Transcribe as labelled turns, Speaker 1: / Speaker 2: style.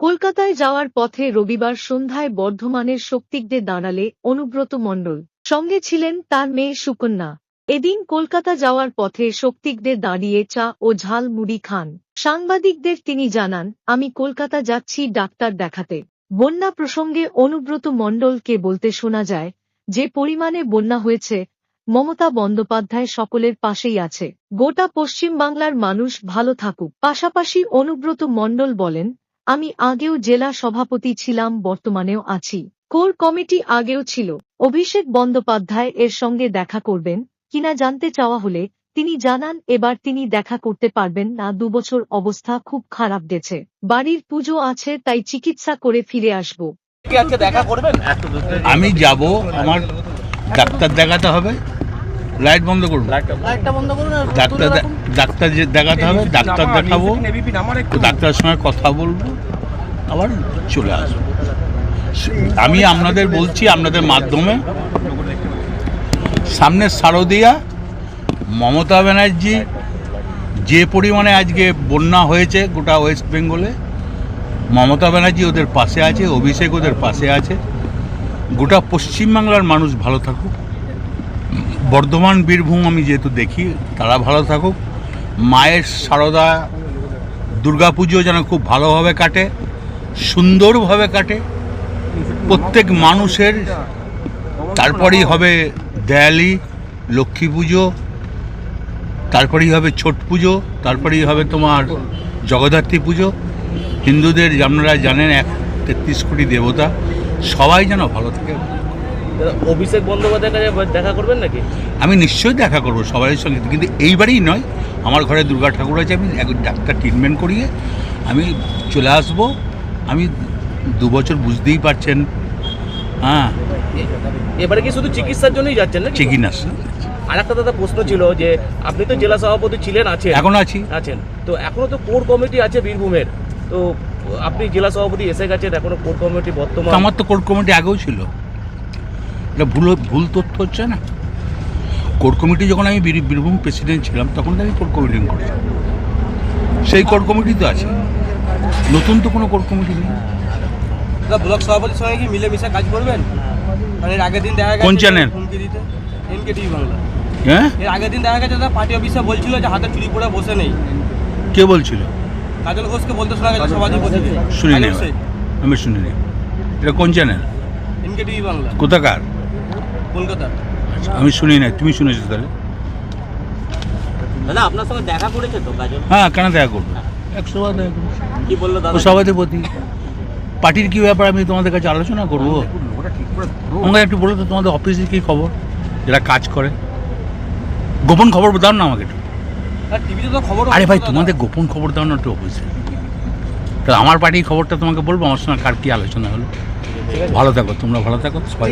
Speaker 1: কলকাতায় যাওয়ার পথে রবিবার সন্ধ্যায় বর্ধমানের শক্তিকদে দাঁড়ালে অনুব্রত মণ্ডল। সঙ্গে ছিলেন তার মেয়ে সুকন্যা। এদিন কলকাতা যাওয়ার পথে শক্তিকদে দাঁড়িয়ে চা ও ঝাল মুড়ি খান। সাংবাদিকদের তিনি জানান, আমি কলকাতা যাচ্ছি ডাক্তার দেখাতে। বন্যা প্রসঙ্গে অনুব্রত মণ্ডলকে বলতে শোনা যায়, যে পরিমাণে বন্যা হয়েছে, মমতা বন্দ্যোপাধ্যায় সকলের পাশেই আছে। গোটা পশ্চিম বাংলার মানুষ ভালো থাকুক। পাশাপাশি অনুব্রত মণ্ডল বলেন আমি আগেও জেলা সভাপতি ছিলাম বর্তমানেও আছি। কোর কমিটি আগেও ছিল। অভিষেক বন্দ্যোপাধ্যায় এর সঙ্গে দেখা করবেন কিনা জানতে চাওয়া হলে তিনি জানান এবার তিনি দেখা করতে পারবেন না দুবছর অবস্থা খুব খারাপ গেছে। বাড়ির পুজো আছে তাই চিকিৎসা করে ফিরে আসব।
Speaker 2: কি আজকে দেখা করবেন?
Speaker 3: আমি যাব আমার ডাক্তার দেখাতে হবে। লাইট বন্ধ করব
Speaker 2: লাইটটা বন্ধ করুন।
Speaker 3: ডাক্তার ডাক্তার যে দেখাতে হবে ডাক্তার দেখাবো। ডাক্তারের সঙ্গে কথা বলব। আবার চলে আসব। আমি আপনাদের বলছি আপনাদের মাধ্যমে। সামনে শারদিয়া মমতা ব্যানার্জি যে পরিমাণে আজকে বন্যা হয়েছে গোটা ওয়েস্ট বেঙ্গলে মমতা ব্যানার্জি ওদের পাশে আছে অভিষেক ওদের পাশে আছে। গোটা পশ্চিমবাংলার মানুষ ভালো থাকুক। বর্ধমান, বীরভূম আমি যেহেতু দেখি, তারা ভালো থাকুক। মায়ের সারদা দুর্গাপুজো যেন খুব ভালোভাবে কাটে, সুন্দরভাবে কাটে। প্রত্যেক মানুষের, তারপরেই হবে দেয়ালি, লক্ষ্মী পুজো, তারপরেই হবে ছট পুজো, তারপরেই হবে তোমার জগদ্ধাত্রী পুজো। হিন্দুদের আপনারা জানেন এক তেত্রিশ কোটি দেবতা, সবাই যেন ভালো থাকে।
Speaker 2: অভিষেক বন্দ্যোপাধ্যায়ের কাছে দেখা করবেন নাকি?
Speaker 3: আমি নিশ্চয়ই দেখা করব সবার সঙ্গে কিন্তু এইবারই নয়। আমার ঘরে দুর্গা ঠাকুর আছে আমি এক ডাক্তার ট্রিটমেন্ট করিয়ে আমি চলে আসব। আমি দু বছর বুঝতেই পারছেন। হ্যাঁ।
Speaker 2: এবারে কি শুধু চিকিৎসার জন্যই যাচ্ছেন নাকি?
Speaker 3: চিকিনাস
Speaker 2: আর একটা দাদা প্রশ্ন ছিল যে আপনি তো জেলা সভাপতি ছিলেন আছেন।
Speaker 3: এখন আছি।
Speaker 2: আছেন। তো এখনও তো কোর কমিটি আছে বীরভূমের। তো আপনি জেলা সভাপতি এসে গেছেন এখনও কোর কমিটি বর্তমান?
Speaker 3: আমার তো কোর কমিটি আগেও ছিল। এটা ভুল ভুল তথ্য হচ্ছে না? কোর কমিটি যখন আমি বীর- বীরভূম প্রেসিডেন্ট ছিলাম তখন আমি কোর কমিটি করছি সেই কোর কমিটি তো আছে। নতুন তো কোনো কোর কমিটি নেই।
Speaker 4: ব্লক সভাপতির সঙ্গে কি মিলেমিশে কাজ করবেন? এর আগের দিন দেখা গেছে
Speaker 3: কোন চ্যানেল?
Speaker 4: হুমকি দিতে। বাংলা।
Speaker 3: হ্যাঁ?
Speaker 4: এর আগের দিন দেখা গেছে দাদা পার্টি অফিসে বলছিল যে হাতে চুরি পরে বসে নেই।
Speaker 3: কে বলছিল?
Speaker 4: কাজল ঘোষকে বলতে শোনা গেছে সভাধিপতিকে।
Speaker 3: শুনি নি আমি শুনি নি এটা কোন চ্যানেল
Speaker 4: বাংলা।
Speaker 3: কোথাকার?
Speaker 4: কলকাতা?
Speaker 3: আচ্ছা, আমি শুনি না তুমি শুনেছো তাহলে?
Speaker 2: দাদা আপনার সঙ্গে দেখা করেছে তো কাজল?
Speaker 3: হ্যাঁ কেন দেখা করব? একশো বার দেখা করব।
Speaker 2: কি বলল দাদা?
Speaker 3: সভাধিপতি। পার্টির কি ব্যাপার? আমি তোমাদের কাছে আলোচনা করব। আমাকে একটু বলো তো তোমাদের অফিসে কি খবর? যারা কাজ করে। গোপন খবর দাও না আমাকে একটু।
Speaker 4: আর টিভিতে তো খবর
Speaker 3: আরে ভাই তোমাদের গোপন খবর দাও না একটু অফিসে। তো আমার পার্টির খবরটা তোমাকে বলব আমার সঙ্গে কার কি আলোচনা হলো? ভালো থাকো তোমরা ভালো থাকো সবাই